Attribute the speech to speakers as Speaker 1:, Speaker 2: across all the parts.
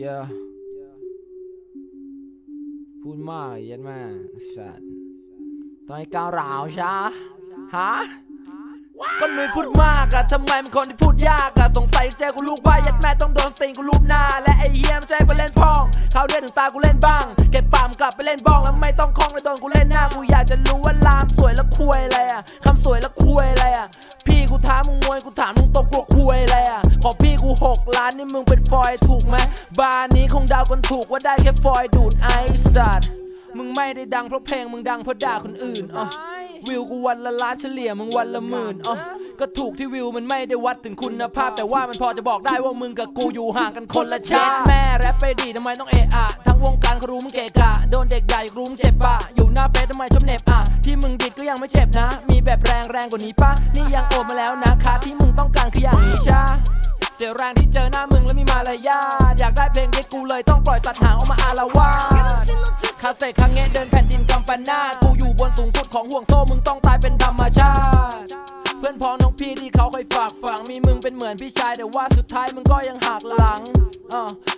Speaker 1: เยอะพูดมากเย็นแม่สัตว์ตอนไอ้ก้าวร้าวใช่ฮะก็หนุ่ยพูดมากอะทำไมเป็นคนที่พูดยากอะสงสัยแจ้กูลูกว่ายัดแม่ต้องโดนตีนกูรูปหน้า และไอ้เฮียมแจ้กูเล่นพองเขาเรียกถึงตากูเล่นบ้าง เก็บปามกลับไปเล่นบ้องแล้วไม่ต้องคล้องแล้วโดนกูเล่นหน้ากูอยากจะรู้ว่าลามสวยแล้วคุยอะไรอะคำสวยแล้วคุยอะไรอะพี่กูท้ามึงมวยกูถามมึงตรงกลัวคุยอะไรอะ ขอพี่กูหกล้านนี่มึงเป็นฟอยถูกไหมบาร์นี้คงเดากันถูกว่าได้แค่ฟอยดูดไอสัตว์มึงไม่ได้ดังเพราะเพลงมึงดังเพราะด่าคนอื่นอะวิวกูวันละล้านเฉลี่ยมึงวันละหมื่นอะก็ถูกที่วิวมันไม่ได้วัดถึงคุณภาพ แต่ว่ามันพอจะบอกได้ว่ามึงกับกูอยู่ห่างกันคนละชาติแม่แรปไปดีทำไมต้องเอะอะทั้งวงการเขารู้มึงเกะกะโดนเด็กด่าอยากรู้มึงเจ็บปะอยู่หน้าเฟซทำไมชอบเหน็บอะที่มึงดิดก็ยังไม่เจ็บนะ มีแบบแรงแรงกว่านี้ปะนี่ยังโอบมาแล้วนะคะที่มึงต้องการคืออย่างนี้ใช่เสียแรงที่เจอหน้ามึงแล้วมีมารยาทอยากได้เพลงที่กูเลยต้องปล่อยสัตว์หางออกมาอาละวาดคาเซ่คังเงะเดินแผ่นดินกำปันนากูอยู่บนสูงสุดของห่วงโซ่มึงต้องตายเป็นธรรมชาติ เพื่อนพ้องน้องพี่ที่เขาเคยฝากฝัง มีมึงเป็นเหมือนพี่ชายแต่ว่าสุดท้ายมึงก็ยังหักหลังอ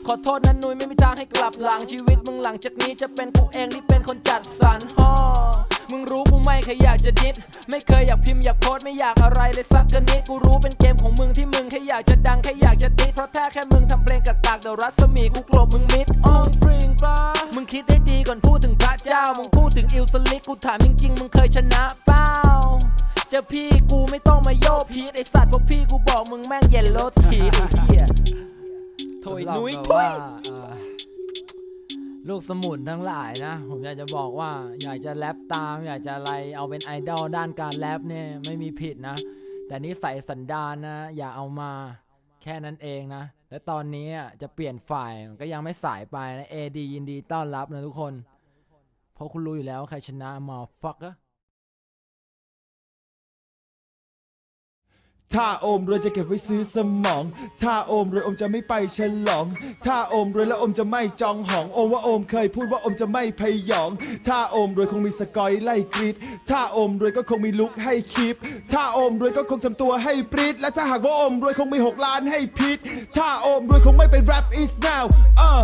Speaker 1: ขอโทษนั้นนุ้ยไม่มีทางให้กลับหลังชีวิตมึงหลังจากนี้จะเป็นกูเองที่เป็นคนจัดสรรฮอ มึงรู้กูไม่เคยอยากจะดิดไม่เคยอยากพิมพ์อยากโพสต์ไม่อยากอะไรเลยสักกะนิดกูรู้เป็นเกมของมึงที่มึงแค่อยากจะดังแค่อยากจะติดเพราะแท้แค่มึงทำเพลงกักากๆเดี๋ยวรัศมีกูกลบมึงมิดออนฟริงปะมึงคิดให้ดีก่อนพูดถึงพระเจ้ามึงพูดถึงอิลสลิกกูถามจริงๆมึงเคยชนะเปล่าเจอพี่กูไม่ต้องมาโยกพีดไอสัตว์พวกพี่กูบอกมึงแม่งเย็นโลทีไอ้เหี้ยโถยนุ้ยทุย ลูกสมุนทั้งหลายนะ ผมอยากจะบอกว่าอยากจะแรปตาม อยากจะอะไรเอาเป็นไอดอลด้านการแรปเนี่ยไม่มีผิดนะ แต่นิสัยสันดานนะ อย่าเอามาแค่นั้นเองนะ และตอนนี้อะจะเปลี่ยนฝ่ายก็ยังไม่สายไปนะเอดียินดีต้อนรับนะทุกคน เพราะคุณรู้อยู่แล้วใครชนะมาฟักอะ
Speaker 2: ถ้าโอมรวยจะเก็บไว้ซื้อสมอง ถ้าโอมรวยโอมจะไม่ไปฉลอง ถ้าโอมรวยแล้วโอมจะไม่จองหองโอมว่าโอมเคยพูดว่าโอมจะไม่พยอง ถ้าโอมรวยคงมีสกอยไล่กรีดถ้าโอมรวยก็คงมีลุกให้คลิป ถ้าโอมรวยก็คงทำตัวให้ปรีดและถ้าหากว่าโอมรวยคงมี6ล้านให้พิษถ้าโอมรวยคงไม่เป็น rap is now เออ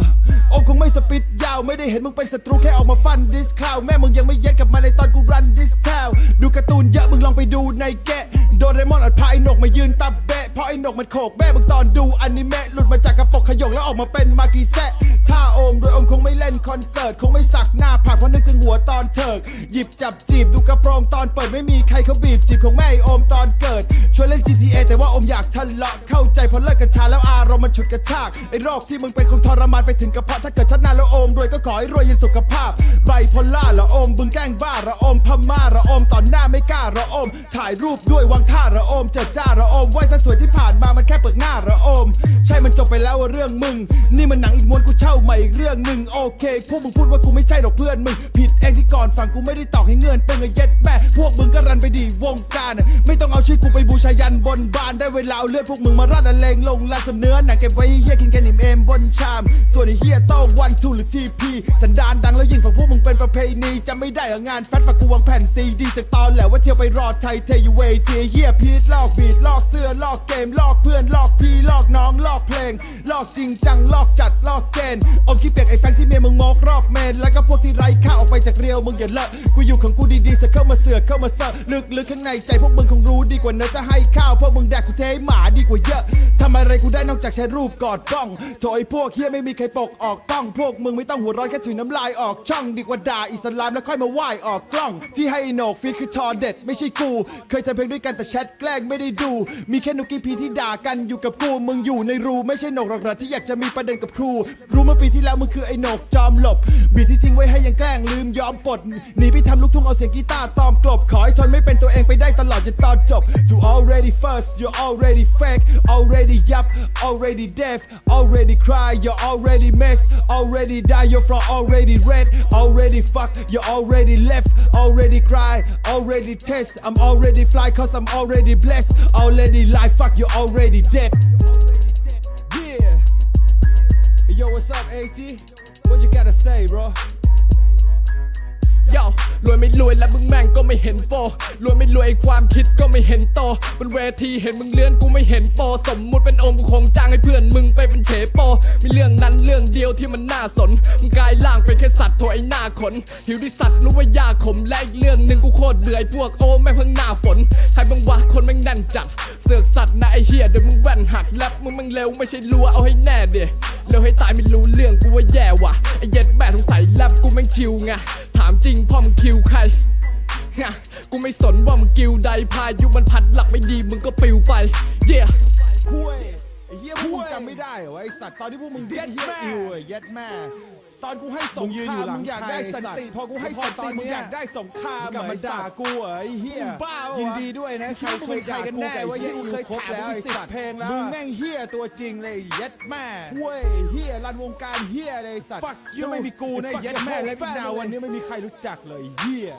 Speaker 2: โอมคงไม่สปิดยาวไม่ได้เห็นมึงเป็นศัตรูแค่ออกมาฟันดิสคลาวแม่มึงยังไม่เย็ดกับมันในตอนกูรันดิสแทวดูการ์ตูนเยอะมึงลองไปดูในแกะ โดเรมอนอัดพาไอ้หนกมายืนตับแบะเพราะไอ้หนกมันโขกแบะบางตอนดูอนิเมะหลุดมาจากกระปกขยงแล้วออกมาเป็นมากีแซะถ้าโอมโดยโอมคงไม่เล่นคอนเสิร์ตคงไม่สักหน้าผากเพราะนึกถึงหัวตอนเถิกหยิบจับจีบดูกระโปรงตอนเปิดไม่มีใครเขาบีบจีบของแม่ไอ้โอมตอนเกิดชวนเล่น GTA แต่ว่าโอมอยากทะเลาะเข้าใจพอเลิกกันชาแล้วอา มันฉุดกระชากไอ้โรคที่มึงเป็นคงทรมานไปถึงกระเพาะถ้าเกิดชาติหน้าแล้วโอมรวยก็ขอให้รวยยันสุขภาพไบโพล่าละโอมบึงแกล้งบ้าระโอมพม่าระโอมตอนหน้าไม่กล้าระโอม ถ่ายรูปด้วยวางท่าระโอมเจิดจ้าระโอมไว้ซะสวยที่ผ่านมามันแค่เปิดหน้าระโอม ใช่มันจบไปแล้วว่าเรื่องมึง นี่มันหนังอีกมวนกูเช่าใหม่อีกเรื่องหนึ่งโอเคพวกมึงพูดว่ากูไม่ใช่หรอกเพื่อนมึงผิดเองที่ก่อนฟังกูไม่ได้ตอกให้เงินเป็นไงเย็ดแม่พวกมึงก็รันไปดีวงการไม่ต้องเอาชื่อกูไปบูชายันบนบานได้เวลาเอาเลือดพวกมึงมาราดอะเลงลงลาสเนื้อหนังเก็บไว้เฮียกินแค่นิ่มเอมบนชาม ส่วนไอ้เฮียโต้วันทูหรือทีพีสันดานดังแล้วยิ่งฝั่งพวกมึงเป็นประเพณีจะไม่ได้อางานแฟตฝักกูวางแผ่นซีดีสักตอนแหละว่าเที่ยวไปรอไทยเทยูเวทีเฮียพีทลอกบีดลอกเสื้อลอกเกมลอกเพื่อนลอกพี่ลอกน้องลอกเพล ง ลอกจริงจังลอกจัดลอกเกณฑ์อมขี้เปียกไอ้แฟงที่เมียมึงงอกรอบเมน แล้วก็พวกที่ไร้ค่าออกไปจากเรียวมึงอย่าเลอะกูอยู่ของกูดีๆสักเข้ามาเสือกเข้ามาเซอะลึกๆข้างในใจพวกมึงคงรู้ดีกว่าเนื้อจะให้ข้าวพวกมึงแดกกูเทหมาดีกว่าเยอะทำอะไรกูได้นอกจากใช้รูปกอดกล้องโถไอ้พวกเฮียไม่มีใครปกออกกล้อง พวกมึงไม่ต้องหัวร้อนแค่ถุยน้ำลายออกช่องดีกว่าด่าอิสลามแล้วค่อยมาไหว้ออกกล้อง ที่ให้ไอ้โหนกฟีดคือทอเด็ด ไม่ใช่กู เคยทำเพลงด้วยกันแต่แชทแกล้งไม่ได้ดู มีแค่นุกกี้พีที่ด่ากันอยู่กับกูมึงอยู่ในรูไม่ใช่หนกหรอกเหรอที่อยากจะมีประเด็นกับครู รู้เมื่อปีที่แล้วมึงคือไอ้หนกจอมหลบ บีทที่ทิ้งไว้ให้ยังแกล้งลืมยอมปลดหนีไปทำลูกทุ่งเอาเสียงกีตาร์ตอมกลบ ขอให้ทนไม่เป็นตัวเองไปได้ตลอดจนตอนจบ to already first you're already fake already yup already deaf already cry you're already mess already die you're from already red already fuck you're already left already cry already test I'm already fly cause I'm already blessed already lie fuck you're already dead yo what's up AT what you gotta say bro
Speaker 3: ย่รวยไม่รวยและมึงแม่งก็ไม่เห็นโฟรวยไม่รวยไอความคิดก็ไม่เห็นโตบนเวทีเห็นมึงเลื่อนกูไม่เห็นโป สมมุติเป็นองค์กูคงจ้างให้เพื่อนมึงไปเป็นเฉโป มีเรื่องนั้นเรื่องเดียวที่มันน่าสน มึงกลายล่างเป็นแค่สัตว์โถไอหน้าขน หิวที่สัตว์รู้ว่ายาขมและอีกเรื่องหนึ่งกูโคตรเบื่อไอพวกโอ้แม่งเพิ่งหน้าฝน ใครบังวะคนแม่งแน่นจัด เสือกสัตว์นะไอเฮียเดี๋ยวมึงแว่นหักแลบ มึงม่งเร็วไม่ใช่รัวเอาให้แน่เดเร็วให้ตายไม่รู้เรื่องกูว่าแย่ว่ะไอ้เย็ดแม่สงสัยแลบกูแม่งชิวไงถามจริงพ่อมึงคิวใครกูไม่สนว่ามึงกิวใดพายุมันพัดหลักไม่ดีมึงก็ปิวไปเย่
Speaker 2: คุยไอเฮียพวกมึงจำไม่ได้เหรอไอ้สัตว์ตอนที่พวกมึงเด็ดเหี้ยอิวไอ้เย็ดแม่ ตอนกูให้สง
Speaker 4: มึงยืน
Speaker 2: ค
Speaker 4: อยู่
Speaker 2: ราม
Speaker 4: หลัง
Speaker 2: มึงอยากได้สันติ
Speaker 4: ใคร
Speaker 2: พอกูให้
Speaker 4: พอ
Speaker 2: สัน
Speaker 4: ต
Speaker 2: ติ
Speaker 4: อน
Speaker 2: มึง
Speaker 4: เนี้ย
Speaker 2: อยากได้สงคราม
Speaker 4: มึงกลับมา
Speaker 2: ไอ้สัตว์
Speaker 4: ด่ากูเหรอไอ้เหี้ย
Speaker 2: มึงบ้าปะวะ
Speaker 4: ยินดีด้วยนะ
Speaker 2: คิดว่ามึงเป็นใครกันแน่วะ
Speaker 4: ใคร
Speaker 2: เหี้ย
Speaker 4: กู
Speaker 2: กูเคย
Speaker 4: ครบ
Speaker 2: ถาม
Speaker 4: แล้ว
Speaker 2: ไอ้
Speaker 4: ไอ้
Speaker 2: สั
Speaker 4: สั
Speaker 2: ต
Speaker 4: ต
Speaker 2: ว์
Speaker 4: ว์เพลงแล้ว
Speaker 2: มึงแม่งเหี้ยตัวจริงเลยเย็ดแม่คุยเหี้ยรันวงการเหี้ยเลยไอ้สัตว์
Speaker 4: Fuck you
Speaker 2: ถ้าไม่มีกูนะ
Speaker 4: Fuck
Speaker 2: เย็ด
Speaker 4: your
Speaker 2: แม่
Speaker 4: whole
Speaker 2: และพี่ดาว
Speaker 4: family
Speaker 2: วันนี้ไม่มีใครรู้จักเลยเหี้ย